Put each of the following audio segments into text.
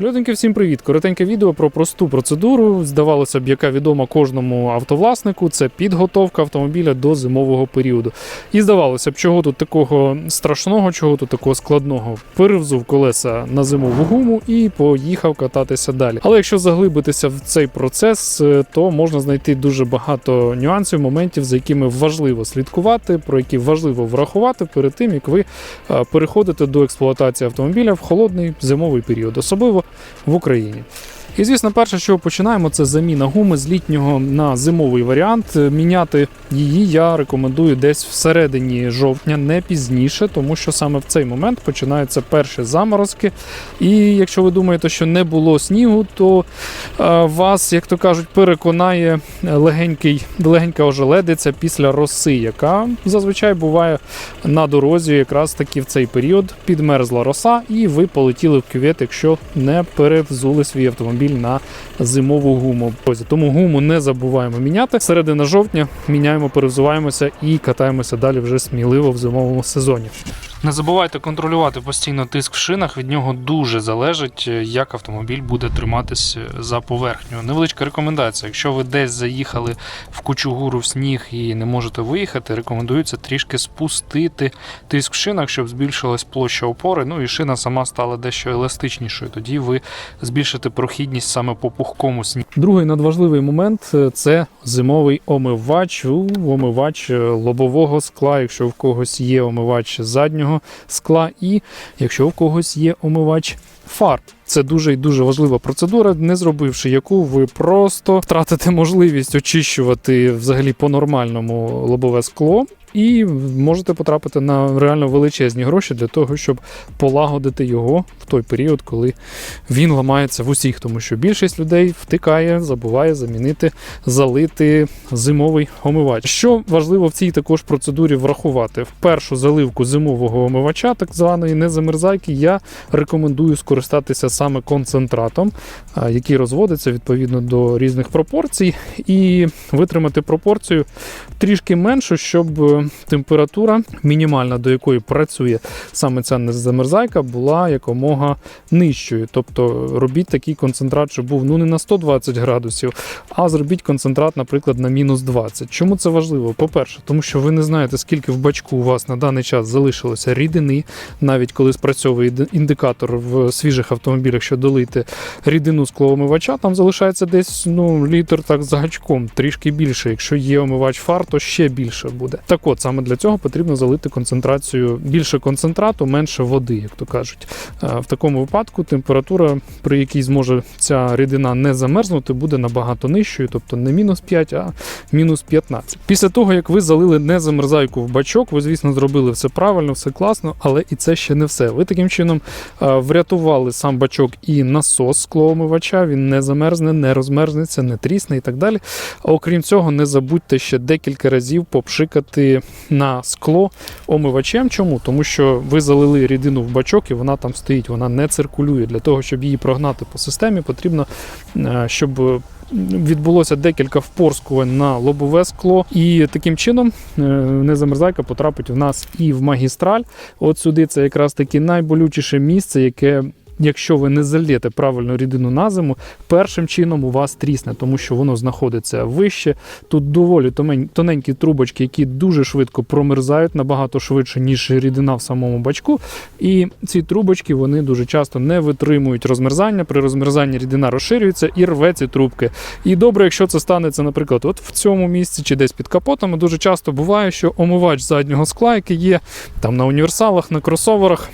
Люденьки, всім привіт! Коротеньке відео про просту процедуру. Здавалося б, яка відома кожному автовласнику. Це підготовка автомобіля до зимового періоду. І здавалося б, чого тут такого страшного, чого тут такого складного. Перевзув колеса на зимову гуму і поїхав кататися далі. Але якщо заглибитися в цей процес, е, то можна знайти дуже багато нюансів, моментів, за якими важливо слідкувати, про які важливо врахувати перед тим, як ви е, переходите до експлуатації автомобіля в холодний зимовий період, особливо в Україні. І звісно, перше, що починаємо, це заміна гуми з літнього на зимовий варіант. Е, Міняти її я рекомендую десь всередині жовтня, не пізніше, тому що саме в цей момент починаються перші заморозки. І якщо ви думаєте, що не було снігу, то е, вас, як то кажуть, переконає легенький, легенька ожеледиця після роси, яка зазвичай буває на дорозі, якраз таки в цей період підмерзла роса, і ви полетіли в кювет, якщо не перевзули свій автомобіль на зимову гуму. Тому гуму не забуваємо міняти. Середина жовтня міняємо, перевзуваємося і катаємося далі вже сміливо в зимовому сезоні. Не забувайте контролювати постійно тиск в шинах. Від нього дуже залежить, е, як автомобіль буде триматись е, за поверхню. Невеличка рекомендація. Якщо ви десь заїхали в кучугуру в сніг і не можете виїхати, рекомендується трішки спустити тиск в шинах, щоб збільшилась площа опори. Ну і шина сама стала дещо еластичнішою. Тоді ви збільшите прохідність саме по пухкому снігу. Другий надважливий момент е, це зимовий омивач, омивач лобового скла, якщо в когось є омивач заднього скла, і якщо в когось є омивач фар. Це дуже і дуже важлива процедура, не зробивши яку ви просто втратите можливість очищувати взагалі по-нормальному лобове скло. І можете потрапити на реально величезні гроші для того, щоб полагодити його в той період, коли він ламається в усіх, тому що більшість людей втикає, забуває замінити, залити зимовий омивач. Що важливо в цій також процедурі врахувати? В першу заливку зимового омивача, так званої незамерзайки, я рекомендую скористатися саме концентратом, який розводиться відповідно до різних пропорцій, і витримати пропорцію трішки меншу, щоб е, температура мінімальна, до якої працює саме ця незамерзайка, була якомога нижчою. Тобто робіть такий концентрат, щоб був ну не на 120 градусів, а зробіть концентрат, наприклад, на мінус 20. Чому це важливо? По-перше, тому що ви не знаєте, скільки в бачку у вас на даний час залишилося рідини, навіть коли спрацьовує індикатор в свіжих автомобілях, що долити рідину склоомивача, там залишається десь ну, літр так з гачком, трішки більше. Якщо є омивач фар, то ще більше буде. Так от, саме для цього потрібно залити концентрацію більше концентрату, менше води, як то кажуть. Е, В такому випадку температура, при якій зможе ця рідина не замерзнути, буде набагато нижчою, тобто не мінус 5, а мінус 15. Після того, як ви залили незамерзайку в бачок, ви, звісно, зробили все правильно, все класно, але і це ще не все. Ви таким чином е, врятували сам бачок і насос склоомивача, він не замерзне, не розмерзнеться, не трісне і так далі. Окрім цього, не забудьте ще декілька разів попшикати на скло омивачем. Чому? Тому що ви залили рідину в бачок і вона там стоїть, вона не циркулює. Для того, щоб її прогнати по системі, потрібно, е, щоб відбулося декілька впорскувань на лобове скло, і таким чином е, незамерзайка потрапить в нас і в магістраль. От сюди це якраз таки найболючіше місце, яке. Якщо ви не зальєте правильну рідину на зиму, першим чином у вас трісне, тому що воно знаходиться вище. Тут доволі тоненькі трубочки, які дуже швидко промерзають набагато швидше, ніж рідина в самому бачку. І ці трубочки вони дуже часто не витримують розмерзання. При розмерзанні рідина розширюється і рве ці трубки. І добре, якщо це станеться, наприклад, от в цьому місці чи десь під капотом, дуже часто буває, що омивач заднього скла, який є там на універсалах, на кросоверах.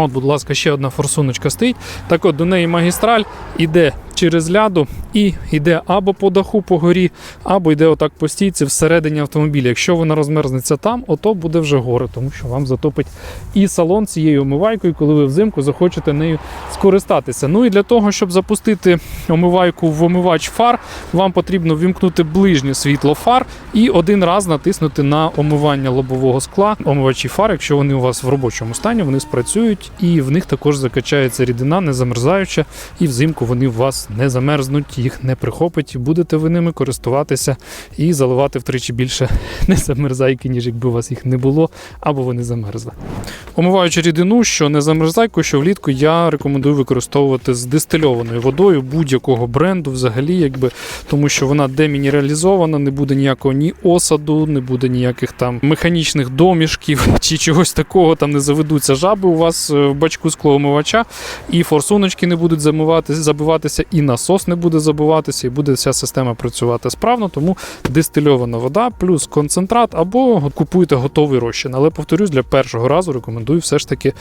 От, будь ласка, ще одна форсуночка стоїть. Так от до неї магістраль іде через ляду і йде або по даху, по горі, або йде отак по стійці всередині автомобіля. Якщо вона розмерзнеться там, ото буде вже горе, тому що вам затопить і салон цією омивайкою, коли ви взимку захочете нею скористатися. Ну і для того, щоб запустити омивайку в омивач фар, вам потрібно вімкнути ближнє світло фар і один раз натиснути на омивання лобового скла. Омивачі фар, якщо вони у вас в робочому стані, вони спрацюють і в них також закачається рідина, не замерзаюча, і взимку вони у вас не замерзнуть, їх не прихопить, будете ви ними користуватися і заливати втричі більше не замерзайки, ніж якби у вас їх не було, або вони замерзли. Омиваючи рідину, що не замерзайку, що влітку я рекомендую використовувати з дистильованою водою будь-якого бренду, взагалі, якби тому що вона демінералізована, не буде ніякого ні осаду, не буде ніяких там механічних домішків чи чогось такого. Там не заведуться жаби у вас е, в бачку склоомивача, і форсуночки не будуть замиватися, забиватися, і насос не буде забиватися, і буде вся система працювати справно. Тому дистильована вода плюс концентрат, або купуйте готовий розчин. Але повторюсь, для першого разу рекомендую все ж таки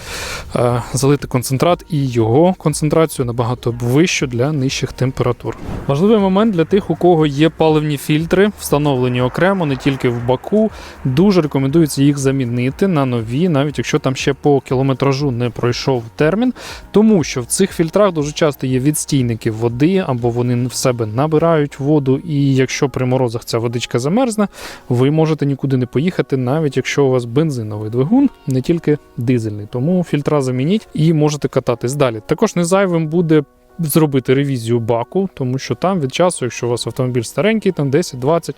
е, залити концентрат і його концентрацію набагато вищу для нижчих температур. Важливий момент для тих, у кого є паливні фільтри, встановлені окремо, не тільки в баку. Дуже рекомендується їх замінити на нові, навіть якщо там ще по кілометражу не пройшов термін, тому що в цих фільтрах дуже часто є відстійники води, або вони в себе набирають воду, і якщо при морозах ця водичка замерзне, ви можете нікуди не поїхати, навіть якщо у вас бензиновий двигун, не тільки дизельний. Тому фільтра замініть і можете кататись далі. Також не зайвим буде. Зробити ревізію баку, тому що там від часу, якщо у вас автомобіль старенький, там 10-20,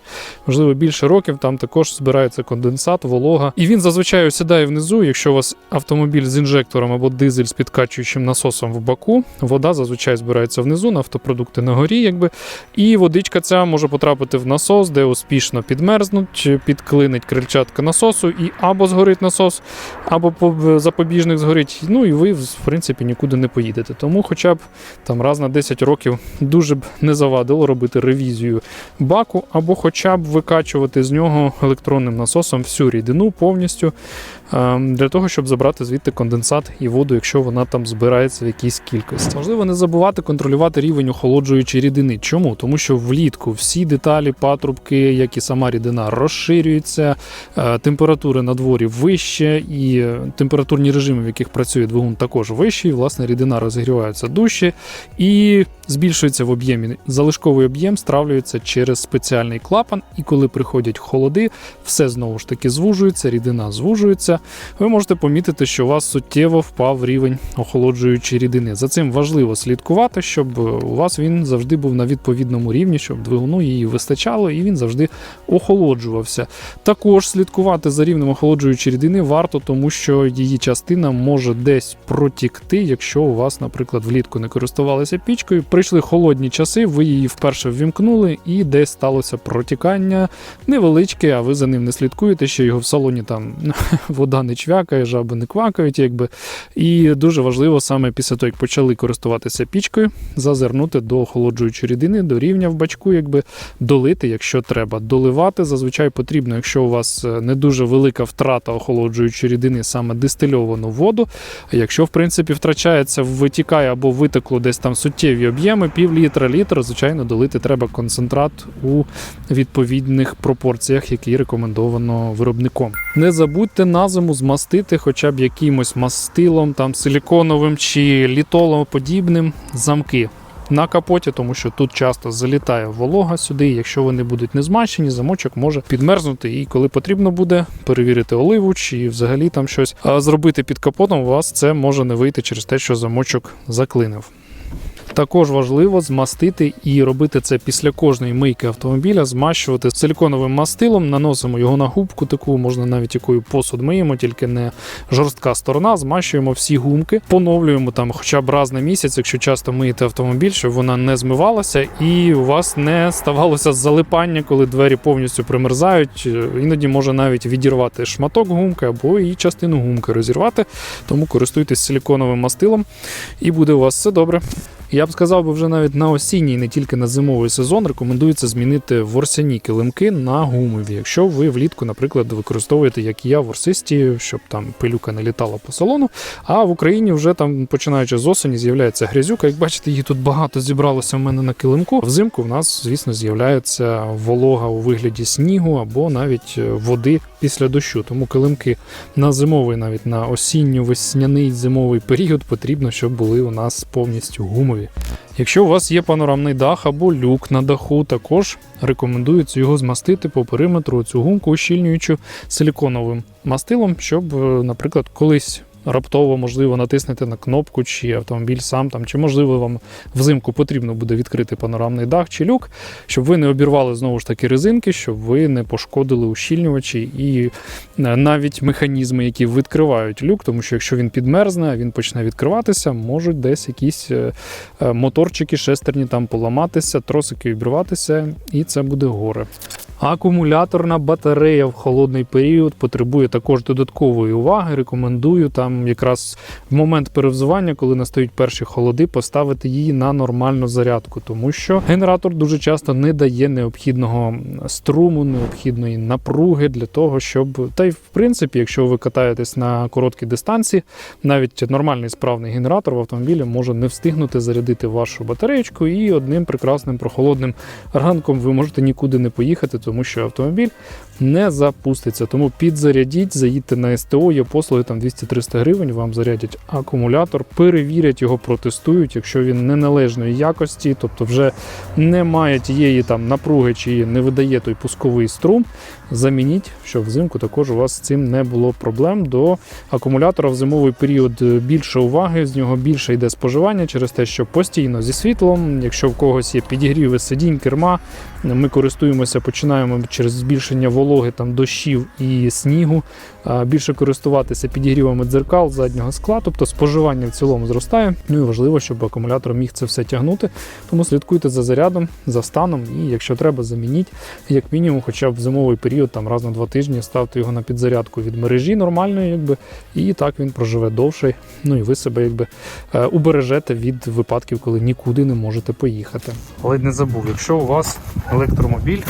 можливо більше років, там також збирається конденсат, волога. І він зазвичай осідає внизу. Якщо у вас автомобіль з інжектором або дизель з підкачуючим насосом в баку, вода зазвичай збирається внизу, нафтопродукти на горі, якби. І водичка ця може потрапити в насос, де успішно підмерзнуть, підклинить крильчатка насосу, і або згорить насос, або по- запобіжник згорить. Ну і ви, в принципі, нікуди не поїдете. Тому, хоча б там раз на 10 років дуже б не завадило робити ревізію баку, або хоча б викачувати з нього електронним насосом всю рідину повністю ем, для того, щоб забрати звідти конденсат і воду, якщо вона там збирається в якійсь кількості. Важливо не забувати контролювати рівень охолоджуючої рідини. Чому? Тому що влітку всі деталі, патрубки, як і сама рідина, розширюються, е, температури на дворі вище, і температурні режими, в яких працює двигун, також вищі. І, власне, рідина розігрівається дужче і збільшується в об'ємі. Залишковий об'єм стравлюється через спеціальний клапан, і коли приходять холоди, все знову ж таки звужується, рідина звужується. Ви можете помітити, що у вас суттєво впав рівень охолоджуючої рідини. За цим важливо слідкувати, щоб у вас він завжди був на відповідному рівні, щоб двигуну її вистачало і він завжди охолоджувався. Також слідкувати за рівнем охолоджуючої рідини варто, тому що її частина може десь протікти, якщо у вас, наприклад, влітку не користувалися пічкою. Прийшли холодні часи, ви її вперше ввімкнули, і десь сталося протікання невеличке, а ви за ним не слідкуєте, що його в салоні там вода не чвякає, жаби не квакають, якби. І дуже важливо саме після того, як почали користуватися пічкою, зазирнути до охолоджуючої рідини, до рівня в бачку, якби долити, якщо треба. Доливати зазвичай потрібно, якщо у вас е, не дуже велика втрата охолоджуючої рідини, саме дистильовану воду. Якщо, в принципі, втрачається, витікає або витекло десь там суттєві об'єми, пів літра, літр, звичайно, долити треба концентрат у відповідних пропорціях, які рекомендовано виробником. Не забудьте на зиму змастити хоча б якимось мастилом, там силіконовим чи літолоподібним замки. На капоті, тому що тут часто залітає волога сюди. і Якщо вони будуть не змащені, замочок може підмерзнути. І коли потрібно буде перевірити оливу чи взагалі там щось зробити під капотом, у вас це може не вийти через те, що замочок заклинив. Також важливо змастити і робити це після кожної мийки автомобіля, змащувати силіконовим мастилом, наносимо його на губку, таку можна навіть якою посуд миємо, тільки не жорстка сторона. Змащуємо всі гумки, поновлюємо там хоча б раз на місяць, якщо часто миєте автомобіль, щоб вона не змивалася, і у вас не ставалося залипання, коли двері повністю примерзають. Іноді може навіть відірвати шматок гумки або і частину гумки розірвати. Тому користуйтесь силіконовим мастилом, і буде у вас все добре. Я б сказав би вже навіть на осінній, не тільки на зимовий сезон, рекомендується змінити ворсяні килимки на гумові. Якщо ви влітку, наприклад, використовуєте, як я, ворсисті, щоб там пилюка не літала по салону. А в Україні вже там, починаючи з осені, з'являється грязюка. Як бачите, її тут багато зібралося в мене на килимку. Взимку в нас, звісно, з'являється волога у вигляді снігу або навіть е, води після дощу. Тому килимки на зимовий, навіть на осінньо-весняний зимовий період потрібно, щоб були у нас повністю гумові. Якщо у вас є панорамний дах або люк на даху, також рекомендується його змастити по периметру цю гумку, ущільнюючи силіконовим мастилом, щоб, е, наприклад, колись раптово, можливо, натиснете на кнопку, чи автомобіль сам там, чи можливо вам взимку потрібно буде відкрити панорамний дах чи люк, щоб ви не обірвали знову ж таки резинки, щоб ви не пошкодили ущільнювачі і е, навіть механізми, які відкривають люк, тому що якщо він підмерзне, він почне відкриватися, можуть десь якісь е, е, моторчики, шестерні там поламатися, тросики обірватися, і це буде горе. Акумуляторна батарея в холодний період потребує також додаткової уваги. Рекомендую там якраз в момент перевзування, коли настають перші холоди, поставити її на нормальну зарядку, тому що генератор дуже часто не дає необхідного струму, необхідної напруги для того, щоб та й в принципі, якщо ви катаєтесь на короткій дистанції, навіть нормальний справний генератор в автомобілі може не встигнути зарядити вашу батареєчку, і одним прекрасним прохолодним ранком ви можете нікуди не поїхати, тому що автомобіль не запуститься. Тому підзарядіть, заїдьте на СТО, є послуги там 200-300 гривень, вам зарядять акумулятор, перевірять його, протестують. Якщо він неналежної якості, тобто вже немає тієї там напруги чи не видає той пусковий струм, замініть, щоб взимку також у вас з цим не було проблем. До акумулятора в зимовий період більше уваги, з нього більше йде споживання через те, що постійно зі світлом, якщо в когось є підігріви сидінь, керма, ми користуємося, починаємо через збільшення вологи там дощів і снігу. Більше користуватися підігрівами дзеркал заднього скла, тобто споживання в цілому зростає. Ну і важливо, щоб акумулятор міг це все тягнути. Тому слідкуйте за зарядом, за станом, і якщо треба, замініть як мінімум, хоча б в зимовий період, там раз на два тижні, ставте його на підзарядку від мережі нормальної, якби, і так він проживе довше. Ну і ви себе якби е, убережете від випадків, коли нікуди не можете поїхати. Але не забув, якщо у вас електромобіль.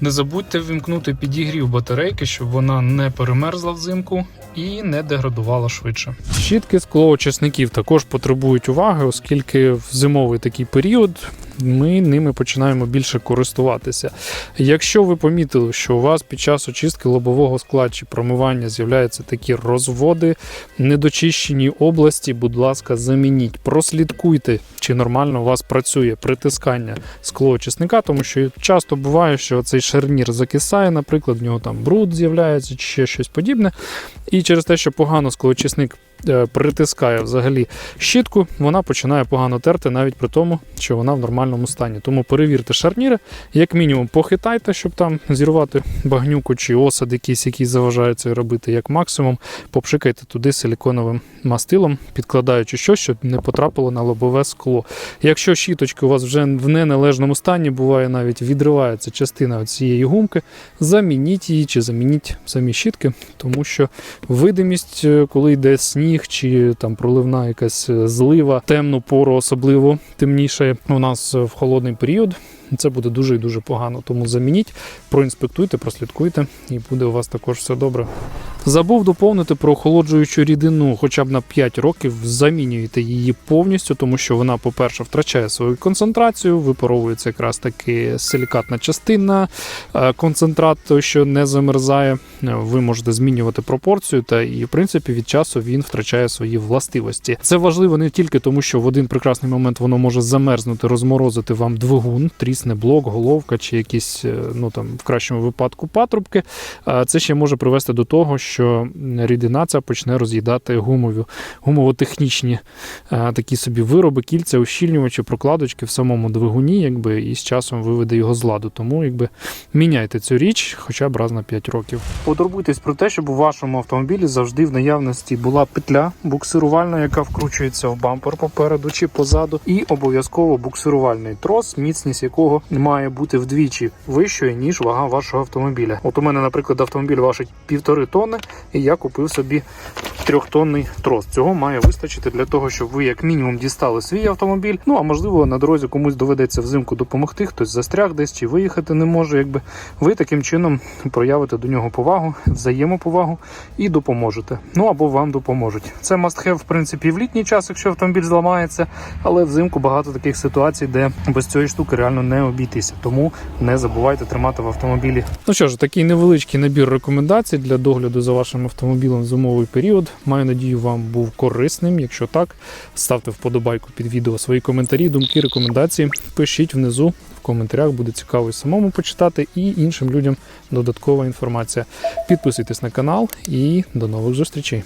Не забудьте ввімкнути підігрів батарейки, щоб вона не перемерзла взимку і не деградувала швидше. Щітки склоочисників також потребують уваги, оскільки в зимовий такий період ми ними починаємо більше користуватися. Якщо ви помітили, що у вас під час очистки лобового скла чи промивання з'являються такі розводи, недочищені області, будь ласка, замініть, прослідкуйте, чи нормально у вас працює притискання склоочисника, тому що часто буває, що цей шарнір закисає, наприклад, в нього там бруд з'являється чи ще щось подібне. І через те, що погано склоочисник притискає взагалі щітку, вона починає погано терти навіть при тому, що вона в нормальному стані. Тому перевірте шарніри, як мінімум похитайте, щоб там зірвати багнюку чи осад якийсь, який заважає це робити, як максимум, попшикайте туди силіконовим мастилом, підкладаючи щось, щоб не потрапило на лобове скло. Якщо щіточки у вас вже в неналежному стані, буває навіть відривається частина цієї гумки, замініть її чи замініть самі щітки, тому що видимість, е, коли йде сніг чи там проливна якась е, злива, темну пору особливо темніше у нас е, в холодний період. Це буде дуже і дуже погано. Тому замініть, проінспектуйте, прослідкуйте, і буде у вас також все добре. Забув доповнити про охолоджуючу рідину, хоча б на 5 років замінюєте її повністю, тому що вона, по-перше, втрачає свою концентрацію, випаровується якраз таки силікатна частина, е, концентрат, що не замерзає. Ви можете змінювати пропорцію, та і в принципі від часу він втрачає свої властивості. Це важливо не тільки тому, що в один прекрасний момент воно може замерзнути, розморозити вам двигун, трісне блок, головка чи якісь, е, ну там в кращому випадку патрубки. Це ще може привести до того, що рідина ця почне роз'їдати гумові, гумово-технічні е, такі собі вироби, кільця, ущільнювачі, прокладочки в самому двигуні, якби і з часом виведе його з ладу. Тому якби міняйте цю річ хоча б раз на 5 років. Потурбуйтесь про те, щоб у вашому автомобілі завжди в наявності була петля буксирувальна, яка вкручується в бампер попереду чи позаду, і обов'язково буксирувальний трос, міцність якого має бути вдвічі вищою ніж вага вашого автомобіля. От у мене, наприклад, автомобіль важить півтори тонни, і я купив собі трьохтонний трос. Цього має вистачити для того, щоб ви як мінімум дістали свій автомобіль. Ну а можливо на дорозі комусь доведеться взимку допомогти, хтось застряг десь чи виїхати не може. Якби ви таким чином проявите до нього повагу, взаємоповагу і допоможете. Ну або вам допоможуть. Це must have, в принципі, в літній час, якщо автомобіль зламається, але взимку багато таких ситуацій, де без цієї штуки реально не обійтися. Тому не забувайте тримати в автомобілі. Ну що ж, такий невеличкий набір рекомендацій для догляду за вашим автомобілем в зимовий період. Маю надію, вам був корисним. Якщо так, ставте вподобайку під відео свої коментарі, думки, рекомендації. Пишіть внизу в коментарях, буде цікаво і самому почитати, і іншим людям додаткова інформація. Підписуйтесь на канал і до нових зустрічей.